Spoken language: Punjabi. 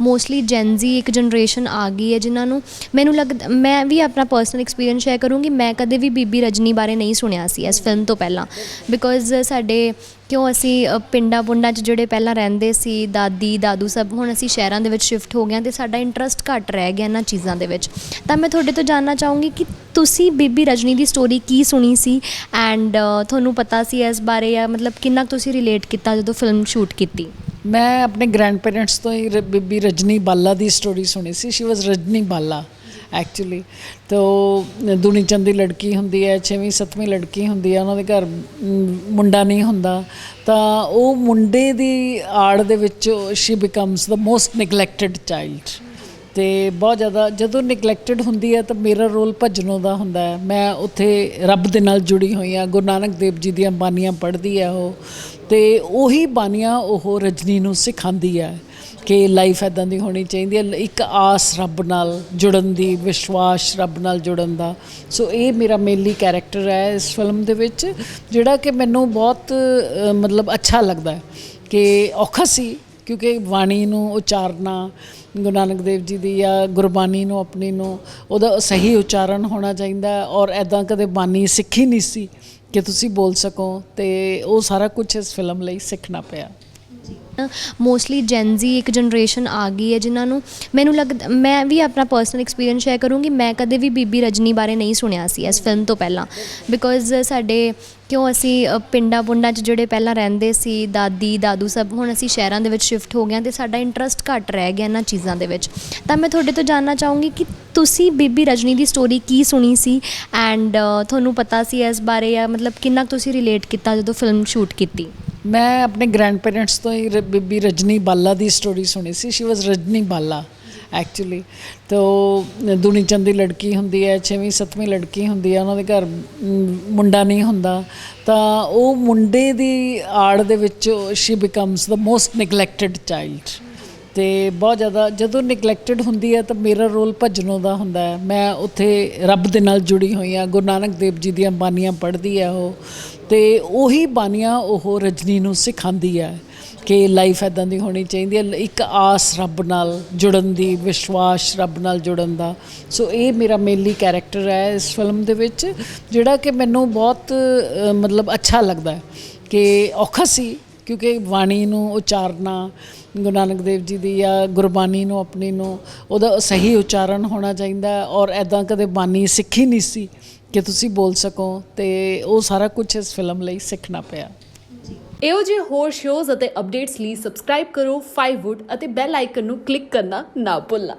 ਮੋਸਟਲੀ ਜੈਨਜ਼ੀ ਇੱਕ ਜਨਰੇਸ਼ਨ ਆ ਗਈ ਹੈ ਜਿਨ੍ਹਾਂ ਨੂੰ ਮੈਨੂੰ ਲੱਗਦਾ, ਮੈਂ ਵੀ ਆਪਣਾ ਪਰਸਨਲ ਐਕਸਪੀਰੀਅੰਸ ਸ਼ੇਅਰ ਕਰੂੰਗੀ, ਮੈਂ ਕਦੇ ਵੀ ਬੀਬੀ ਰਜਨੀ ਬਾਰੇ ਨਹੀਂ ਸੁਣਿਆ ਸੀ ਇਸ ਫਿਲਮ ਤੋਂ ਪਹਿਲਾਂ। ਬਿਕੋਜ਼ ਸਾਡੇ ਕਿਉਂ ਅਸੀਂ ਪਿੰਡਾਂ ਪੁੰਡਾਂ 'ਚ ਜਿਹੜੇ ਪਹਿਲਾਂ ਰਹਿੰਦੇ ਸੀ, ਦਾਦੀ, ਦਾਦੂ ਸਭ, ਹੁਣ ਅਸੀਂ ਸ਼ਹਿਰਾਂ ਦੇ ਵਿੱਚ ਸ਼ਿਫਟ ਹੋ ਗਏ ਹਾਂ ਤੇ ਸਾਡਾ ਇੰਟਰਸਟ ਘੱਟ ਰਹਿ ਗਿਆ ਇਹਨਾਂ ਚੀਜ਼ਾਂ ਦੇ ਵਿੱਚ। ਤਾਂ ਮੈਂ ਤੁਹਾਡੇ ਤੋਂ ਜਾਨਣਾ ਚਾਹੂੰਗੀ ਕਿ ਤੁਸੀਂ ਬੀਬੀ ਰਜਨੀ ਦੀ ਸਟੋਰੀ ਕੀ ਸੁਣੀ ਸੀ? ਐਂਡ ਤੁਹਾਨੂੰ ਪਤਾ ਸੀ ਇਸ ਬਾਰੇ ਜਾਂ ਮਤਲਬ ਕਿੰਨਾ ਕੁ ਤੁਸੀਂ ਰਿਲੇਟ ਕੀਤਾ ਜਦੋਂ ਫਿਲਮ ਸ਼ੂਟ ਕੀਤੀ? ਮੈਂ ਆਪਣੇ ਗ੍ਰੈਂਡ ਪੇਰੈਂਟਸ ਤੋਂ ਹੀ ਰ- ਬੀਬੀ ਰਜਨੀ ਬਾਲਾ ਦੀ ਸਟੋਰੀ ਸੁਣੀ ਸੀ। ਸ਼ੀ ਵਾਸ ਰਜਨੀ ਬਾਲਾ ਐਕਚੁਅਲੀ ਤੋ ਦੁਨੀ ਚੰਦ ਦੀ ਲੜਕੀ ਹੁੰਦੀ ਹੈ 6ਵੀਂ 7ਵੀਂ ਲੜਕੀ ਹੁੰਦੀ ਹੈ, ਉਹਨਾਂ ਦੇ ਘਰ ਮੁੰਡਾ ਨਹੀਂ ਹੁੰਦਾ। ਤਾਂ ਉਹ ਮੁੰਡੇ ਦੀ ਆੜ ਦੇ ਵਿੱਚ she becomes the most neglected child ਤੇ ਬਹੁਤ ਜ਼ਿਆਦਾ, ਜਦੋਂ ਨੈਗਲੈਕਟਡ ਹੁੰਦੀ ਹੈ ਤਾਂ ਮੇਰਾ ਰੋਲ ਭਜਨੋਂ ਦਾ ਹੁੰਦਾ ਹੈ। ਮੈਂ ਉੱਥੇ ਰੱਬ ਦੇ ਨਾਲ ਜੁੜੀ ਹੋਈ ਹਾਂ, ਗੁਰੂ ਨਾਨਕ ਦੇਵ ਜੀ ਦੀਆਂ ਬਾਣੀਆਂ ਪੜ੍ਹਦੀ ਹੈ ਉਹ। ਤੇ ਉਹੀ ਬਾਣੀਆਂ ਉਹ ਰਜਨੀ ਨੂੰ ਸਿਖਾਉਂਦੀ ਹੈ ਕਿ ਲਾਈਫ ਐਦਾਂ ਦੀ ਹੋਣੀ ਚਾਹੀਦੀ ਹੈ, ਇੱਕ ਆਸ ਰੱਬ ਨਾਲ ਜੁੜਨ ਦੀ, ਵਿਸ਼ਵਾਸ ਰੱਬ ਨਾਲ ਜੁੜਨ ਦਾ। ਸੋ ਇਹ ਮੇਰਾ ਮੇਨਲੀ ਕੈਰੈਕਟਰ ਹੈ ਇਸ ਫਿਲਮ ਦੇ ਵਿੱਚ, ਜਿਹੜਾ ਕਿ ਮੈਨੂੰ ਬਹੁਤ ਮਤਲਬ ਅੱਛਾ ਲੱਗਦਾ ਹੈ ਕਿ ਔਖਾ ਸੀ ਕਿਉਂਕਿ ਬਾਣੀ ਨੂੰ ਉਚਾਰਨਾ, ਗੁਰੂ ਨਾਨਕ ਦੇਵ ਜੀ ਦੀ ਜਾਂ ਗੁਰਬਾਣੀ ਨੂੰ, ਆਪਣੀ ਨੂੰ, ਉਹਦਾ ਸਹੀ ਉਚਾਰਨ ਹੋਣਾ ਚਾਹੀਦਾ ਔਰ ਐਦਾਂ ਕਦੇ ਬਾਣੀ ਸਿੱਖੀ ਨਹੀਂ ਸੀ ਕਿ ਤੁਸੀਂ ਬੋਲ ਸਕੋ ਤੇ ਉਹ ਸਾਰਾ ਕੁਝ ਇਸ ਫਿਲਮ ਲਈ ਸਿੱਖਣਾ ਪਿਆ। ਮੋਸਟਲੀ ਜੈਨਜ਼ੀ ਇੱਕ ਜਨਰੇਸ਼ਨ ਆ ਗਈ ਹੈ ਜਿਨ੍ਹਾਂ ਨੂੰ ਮੈਨੂੰ ਲੱਗਦਾ, ਮੈਂ ਵੀ ਆਪਣਾ ਪਰਸਨਲ ਐਕਸਪੀਰੀਅੰਸ ਸ਼ੇਅਰ ਕਰੂੰਗੀ, ਮੈਂ ਕਦੇ ਵੀ ਬੀਬੀ ਰਜਨੀ ਬਾਰੇ ਨਹੀਂ ਸੁਣਿਆ ਸੀ ਇਸ ਫਿਲਮ ਤੋਂ ਪਹਿਲਾਂ। ਬਿਕੋਜ਼ ਸਾਡੇ ਕਿਉਂ ਅਸੀਂ ਪਿੰਡਾਂ ਪੁੰਡਾਂ 'ਚ ਜਿਹੜੇ ਪਹਿਲਾਂ ਰਹਿੰਦੇ ਸੀ, ਦਾਦੀ, ਦਾਦੂ ਸਭ, ਹੁਣ ਅਸੀਂ ਸ਼ਹਿਰਾਂ ਦੇ ਵਿੱਚ ਸ਼ਿਫਟ ਹੋ ਗਏ ਹਾਂ ਤੇ ਸਾਡਾ ਇੰਟਰਸਟ ਘੱਟ ਰਹਿ ਗਿਆ ਇਹਨਾਂ ਚੀਜ਼ਾਂ ਦੇ ਵਿੱਚ। ਤਾਂ ਮੈਂ ਤੁਹਾਡੇ ਤੋਂ ਜਾਨਣਾ ਚਾਹੂੰਗੀ ਕਿ ਤੁਸੀਂ ਬੀਬੀ ਰਜਨੀ ਦੀ ਸਟੋਰੀ ਕੀ ਸੁਣੀ ਸੀ? ਐਂਡ ਤੁਹਾਨੂੰ ਪਤਾ ਸੀ ਇਸ ਬਾਰੇ ਜਾਂ ਮਤਲਬ ਕਿੰਨਾ ਕੁ ਤੁਸੀਂ ਰਿਲੇਟ ਕੀਤਾ ਜਦੋਂ ਫਿਲਮ ਸ਼ੂਟ ਕੀਤੀ? ਮੈਂ ਆਪਣੇ ਗ੍ਰੈਂਡ ਪੇਰੈਂਟਸ ਤੋਂ ਹੀ ਰ- ਬੀਬੀ ਰਜਨੀ ਬਾਲਾ ਦੀ ਸਟੋਰੀ ਸੁਣੀ ਸੀ। ਸ਼ੀ ਵਾਸ ਰਜਨੀ ਬਾਲਾ ਐਕਚੁਅਲੀ ਤੋ ਦੁਨੀ ਚੰਦ ਦੀ ਲੜਕੀ ਹੁੰਦੀ ਹੈ 6ਵੀਂ 7ਵੀਂ ਲੜਕੀ ਹੁੰਦੀ ਹੈ, ਉਹਨਾਂ ਦੇ ਘਰ ਮੁੰਡਾ ਨਹੀਂ ਹੁੰਦਾ। ਤਾਂ ਉਹ ਮੁੰਡੇ ਦੀ ਆੜ ਦੇ ਵਿੱਚ she becomes the most neglected child ਤੇ ਬਹੁਤ ਜ਼ਿਆਦਾ, ਜਦੋਂ ਨੈਗਲੈਕਟਡ ਹੁੰਦੀ ਹੈ ਤਾਂ ਮੇਰਾ ਰੋਲ ਭਜਨੋਂ ਦਾ ਹੁੰਦਾ ਹੈ। ਮੈਂ ਉੱਥੇ ਰੱਬ ਦੇ ਨਾਲ ਜੁੜੀ ਹੋਈ ਹਾਂ, ਗੁਰੂ ਨਾਨਕ ਦੇਵ ਜੀ ਦੀਆਂ ਬਾਣੀਆਂ ਪੜ੍ਹਦੀ ਹੈ ਉਹ। ਤੇ ਉਹੀ ਬਾਣੀਆਂ ਉਹ ਰਜਨੀ ਨੂੰ ਸਿਖਾਉਂਦੀ ਹੈ ਕਿ ਲਾਈਫ ਐਦਾਂ ਦੀ ਹੋਣੀ ਚਾਹੀਦੀ ਹੈ, ਇੱਕ ਆਸ ਰੱਬ ਨਾਲ ਜੁੜਨ ਦੀ, ਵਿਸ਼ਵਾਸ ਰੱਬ ਨਾਲ ਜੁੜਨ ਦਾ। ਸੋ ਇਹ ਮੇਰਾ ਮੇਨਲੀ ਕੈਰੈਕਟਰ ਹੈ ਇਸ ਫਿਲਮ ਦੇ ਵਿੱਚ, ਜਿਹੜਾ ਕਿ ਮੈਨੂੰ ਬਹੁਤ ਮਤਲਬ ਅੱਛਾ ਲੱਗਦਾ ਹੈ ਕਿ ਔਖਾ ਸੀ ਕਿਉਂਕਿ ਬਾਣੀ ਨੂੰ ਉਚਾਰਨਾ, ਗੁਰੂ ਨਾਨਕ ਦੇਵ ਜੀ ਦੀ ਜਾਂ ਗੁਰਬਾਣੀ ਨੂੰ, ਆਪਣੀ ਨੂੰ, ਉਹਦਾ ਸਹੀ ਉਚਾਰਨ ਹੋਣਾ ਚਾਹੀਦਾ ਔਰ ਐਦਾਂ ਕਦੇ ਬਾਣੀ ਸਿੱਖੀ ਨਹੀਂ ਸੀ ਕਿ ਤੁਸੀਂ ਬੋਲ ਸਕੋ ਤੇ ਉਹ ਸਾਰਾ ਕੁਝ ਇਸ ਫਿਲਮ ਲਈ ਸਿੱਖਣਾ ਪਿਆ। ਇਹੋ ਜਿਹੇ ਹੋਰ ਸ਼ੋਜ਼ ਅਤੇ ਅਪਡੇਟਸ ਲਈ ਸਬਸਕ੍ਰਾਈਬ ਕਰੋ 5wood ਅਤੇ ਬੈਲ ਆਈਕਨ ਨੂੰ ਕਲਿੱਕ ਕਰਨਾ ਨਾ ਭੁੱਲਣਾ।